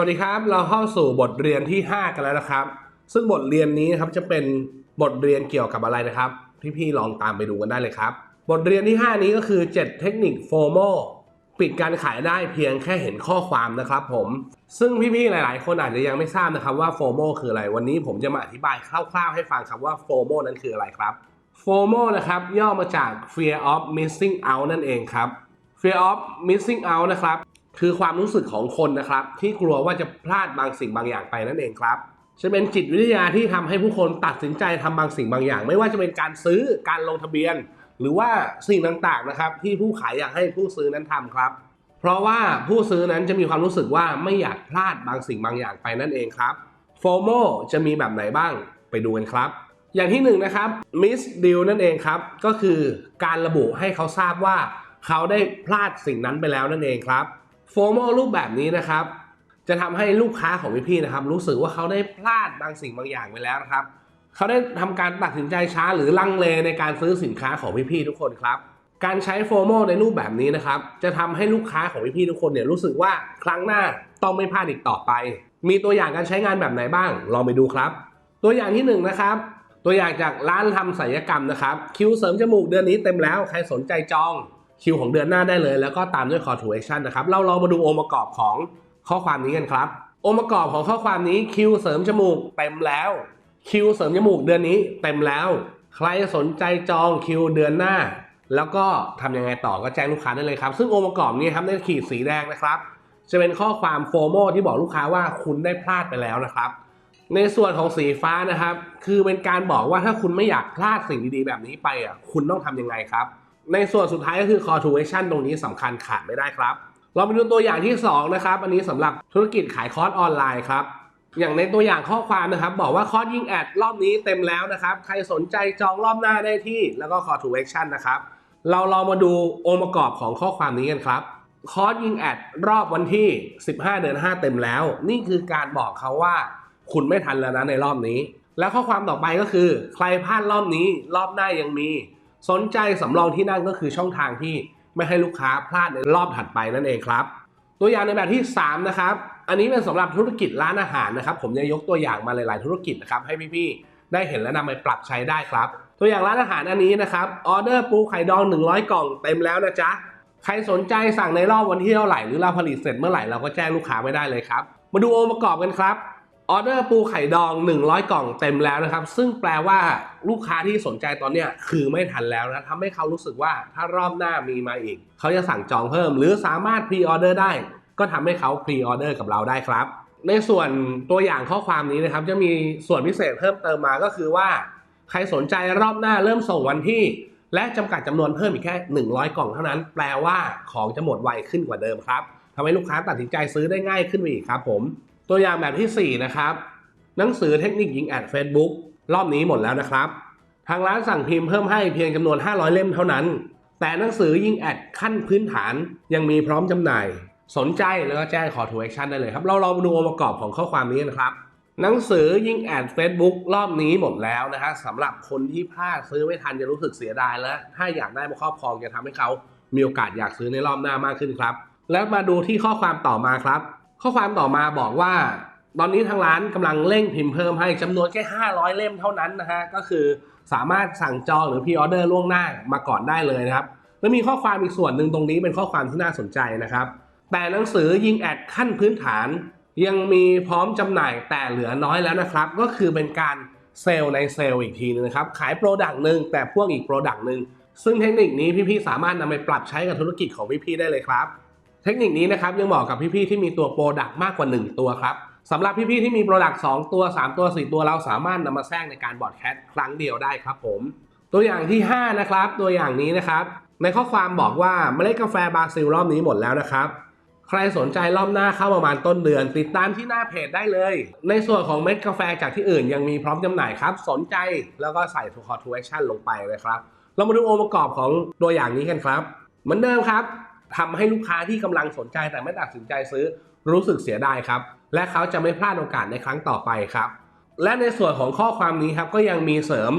วัสดีครับ เราเข้าสู่บทเรียนที่ 5 กันแล้วนะครับ ซึ่งบทเรียนนี้นะครับจะเป็นบทเรียนเกี่ยวกับอะไรนะครับ พี่ๆลองตามไปดูกันได้เลยครับ บทเรียนที่ 5 นี้ก็คือ 7 เทคนิคโฟโมปิดการขายได้เพียงแค่เห็นข้อความนะครับผม ซึ่งพี่ๆหลาย ๆ คนอาจจะยังไม่ทราบนะครับว่าโฟโมคืออะไร วันนี้ผมจะมาอธิบายคร่าว ๆ ให้ฟังครับว่าโฟโมนั้นคืออะไรครับโฟโมนะครับย่อมาจาก fear of missing out นั่นเองครับ fear of missing out นะครับ คือความรู้สึกของคนนะครับ ที่กลัวว่าจะพลาดบางสิ่งบางอย่างไปนั่นเองครับจะเป็นจิตวิทยาที่ทำให้ผู้คนตัดสินใจทำบางสิ่งบางอย่าง ไม่ว่าจะเป็นการซื้อการลงทะเบียน หรือว่าสิ่งต่างๆนะครับ ที่ผู้ขายอยากให้ผู้ซื้อนั้นทำครับ เพราะว่าผู้ซื้อนั้นจะมีความรู้สึกว่าไม่อยากพลาดบางสิ่งบางอย่างไปนั่นเองครับโฟโมจะมีแบบไหนบ้างไปดูกันครับ อย่างที่หนึ่งนะครับมิสดิลนั่นเองครับ ก็คือการระบุให้เขาทราบว่าเขาได้พลาดสิ่งนั้นไปแล้วนั่นเองครับ โฟโมรูปแบบนี้นะครับ จะทำให้ลูกค้าของพี่ๆนะครับ รู้สึกว่าเขาได้พลาดบางสิ่งบางอย่างไปแล้วนะครับ เขาได้ทำการตัดสินใจช้าหรือลังเลในการซื้อสินค้าของพี่ๆทุกคนครับ การใช้โฟโมในรูปแบบนี้นะครับ จะทำให้ลูกค้าของพี่ๆทุกคนเนี่ยรู้สึกว่าครั้งหน้าต้องไม่พลาดอีกต่อไป มีตัวอย่างการใช้งานแบบไหนบ้าง ลองไปดูครับ ตัวอย่างที่หนึ่งนะครับตัวอย่างจากร้านทำศัลยกรรมนะครับ คิวเสริมจมูกเดือนนี้เต็มแล้วใครสนใจจอง คิวของเดือนหน้าได้เลย แล้วก็ตามด้วย call to action นะครับ เราลองมาดูองค์ประกอบของข้อความนี้กันครับ องค์ประกอบของข้อความนี้คิวเสริมจมูกเต็มแล้ว คิวเสริมจมูกเดือนนี้เต็มแล้ว ใครสนใจจองคิวเดือนหน้า แล้วก็ทำยังไงต่อก็แจ้งลูกค้าได้เลยครับ ซึ่งองค์ประกอบนี้ครับในขีดสีแดงนะครับ จะเป็นข้อความโฟโมที่บอกลูกค้าว่าคุณได้พลาดไปแล้วนะครับ ในส่วนของสีฟ้านะครับ คือเป็นการบอกว่าถ้าคุณไม่อยากพลาดสิ่งดีๆ แบบนี้ไปอะคุณต้องทำยังไงครับ ในส่วนสุดท้ายก็คือ call to action ตรงนี้สำคัญขาดไม่ได้ครับ เราไปดูตัวอย่างที่ 2 นะครับ อันนี้สำหรับธุรกิจขายคอร์สออนไลน์ครับ อย่างในตัวอย่างข้อความนะครับ บอกว่าคอร์สยิงแอดรอบนี้เต็มแล้วนะครับ ใครสนใจจองรอบหน้าได้ที่ แล้วก็ call to action นะครับ เราลองมาดูองค์ประกอบของข้อความนี้กันครับคอร์สยิงแอดรอบวันที่ 15 เดือน 5 เต็มแล้ว นี่คือการบอกเขาว่า คุณไม่ทันแล้วนะในรอบนี้ แล้วข้อความต่อไปก็คือ ใครพลาดรอบนี้ รอบหน้ายังมี สนใจสำรองที่นั่งก็คือช่องทางที่ไม่ให้ลูกค้าพลาดในรอบถัดไปนั่นเองครับ ตัวอย่างในแบบที่ 3 นะครับ อันนี้เป็นสำหรับธุรกิจร้านอาหารนะครับ ผมจะยกตัวอย่างมาหลาย ๆ ธุรกิจนะครับให้พี่ๆได้เห็นและนำไปปรับใช้ได้ครับ ตัวอย่างร้านอาหารอันนี้นะครับออเดอร์ปูไข่ดอง 100 กล่องเต็มแล้วนะจ๊ะใครสนใจสั่งในรอบวันที่เท่าไหร่หรือเราผลิตเสร็จเมื่อไหร่เราก็แจ้งลูกค้าไม่ได้เลยครับ มาดูองค์ประกอบกันครับ ออเดอร์ปูไข่ดอง 100 กล่องเต็มแล้วนะครับ ซึ่งแปลว่าลูกค้าที่สนใจตอนเนี้ยคือไม่ทันแล้วนะทำให้เขารู้สึกว่าถ้ารอบหน้ามีมาอีก เขาจะสั่งจองเพิ่ม หรือสามารถพรีออเดอร์ได้ ก็ทำให้เขาพรีออเดอร์กับเราได้ครับ ในส่วนตัวอย่างข้อความนี้นะครับ จะมีส่วนพิเศษเพิ่มเติมมาก็คือว่า ใครสนใจรอบหน้าเริ่มส่งวันที่ และจำกัดจำนวนเพิ่มอีกแค่ 100 กล่องเท่านั้น แปลว่าของจะหมดไวขึ้นกว่าเดิมครับทำให้ลูกค้าตัดสินใจซื้อได้ง่ายขึ้นไปอีกครับผม ตัวอย่างแบบทีสี่ 4 นะครับ หนังสือเทคนิคยิงแอด Facebook รอบนี้หมดแล้วนะครับ ทางร้านสั่งพิมพ์เพิ่มให้เพียงจำนวน 500 เล่มเท่านั้น แต่หนังสือยิงแอดขั้นพื้นฐานยังมีพร้อมจำหน่าย สนใจแล้วก็แจ้ง call to action ได้เลยครับ เราลองดูองค์ประกอบของข้อความนี้นะครับ หนังสือยิงแอด Facebook รอบนี้หมดแล้วนะฮะสำหรับคนที่พลาดซื้อไม่ทันจะรู้สึกเสียดายแล้วถ้าอยากได้มาครอบครองจะทำให้เขามีโอกาสอยากซื้อในรอบหน้ามากขึ้นครับ แล้วมาดูที่ข้อความต่อมาครับ ข้อความต่อมาบอกว่า ตอนนี้ทางร้านกำลังเร่งพิมพ์เพิ่มให้จำนวนแค่ 500 เล่มเท่านั้นนะฮะก็คือสามารถสั่งจองหรือพรีออเดอร์ล่วงหน้ามาก่อนได้เลยนะครับแล้วมีข้อความอีกส่วนหนึ่งตรงนี้เป็นข้อความที่น่าสนใจนะครับ แต่หนังสือยิงแอดขั้นพื้นฐาน ยังมีพร้อมจำหน่ายแต่เหลือน้อยแล้วนะครับ ก็คือเป็นการเซลล์ในเซลล์อีกทีนึงนะครับ ขายโปรดักต์หนึ่งแต่พ่วงอีกโปรดักต์หนึ่งซึ่งเทคนิคนี้พี่ๆสามารถนำไปปรับใช้กับธุรกิจของพี่ๆได้เลยครับ เทคนิคนี้นะครับยังเหมาะกับพี่ๆที่มีตัวโปรดักต์มากกว่า 1 ตัวครับสำหรับพี่ๆที่มีโปรดักต์2ตัว 3 ตัว 4 ตัวเราสามารถนำมาแทรกในการบอร์ดแคสต์ครั้งเดียวได้ครับผม ตัวอย่างที่ 5 นะครับ ตัวอย่างนี้นะครับ ในข้อความบอกว่าเมล็ดกาแฟบราซิลรอบนี้หมดแล้วนะครับใครสนใจรอบหน้าเข้าประมาณต้นเดือน ติดตามที่หน้าเพจได้เลย ในส่วนของเม็ดกาแฟจากที่อื่นยังมีพร้อมจำหน่ายครับ สนใจแล้วก็ใส่ call to action ลงไปเลยครับ เรามาดูองค์ประกอบของตัวอย่างนี้กันครับ เหมือนเดิมครับ ทำให้ลูกค้าที่กำลังสนใจแต่ไม่ตัดสินใจซื้อรู้สึกเสียดายครับ และเขาจะไม่พลาดโอกาสในครั้งต่อไปครับ และในส่วนของข้อความนี้ครับก็ยังมีเสริม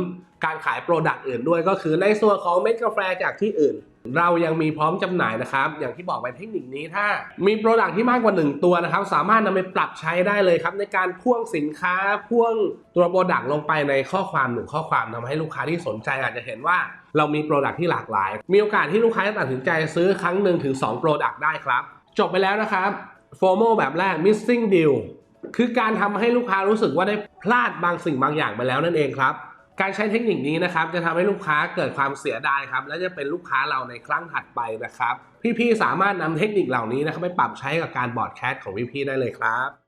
การขายโปรดักต์อื่นด้วยก็คือในส่วนของเม็ดกาแฟจากที่อื่น เรายังมีพร้อมจำหน่ายนะครับ อย่างที่บอกไปเทคนิคนี้ถ้า มีโปรดักที่มากกว่า 1 ตัวนะครับ สามารถนำไปปรับใช้ได้เลยครับ ในการพ่วงสินค้าพ่วงตัวโปรดักลงไปในข้อความหนึ่งข้อความทำให้ลูกค้าที่สนใจอาจจะเห็นว่าเรามีโปรดักที่หลากหลาย มีโอกาสที่ลูกค้าจะตัดสินใจซื้อครั้งหนึ่งถึง2โปรดักได้ครับ จบไปแล้วนะครับโฟโมแบบแรก missing deal คือการทำให้ลูกค้ารู้สึกว่าได้พลาดบางสิ่งบางอย่างไปแล้วนั่นเองครับ การใช้เทคนิคนี้นะครับจะทำให้ลูกค้าเกิดความเสียดายครับและจะเป็นลูกค้าเราในครั้งถัดไปนะครับ พี่ๆสามารถนำเทคนิคเหล่านี้นะครับไปปรับใช้กับการบอร์ดแคสของพี่ๆได้เลยครับ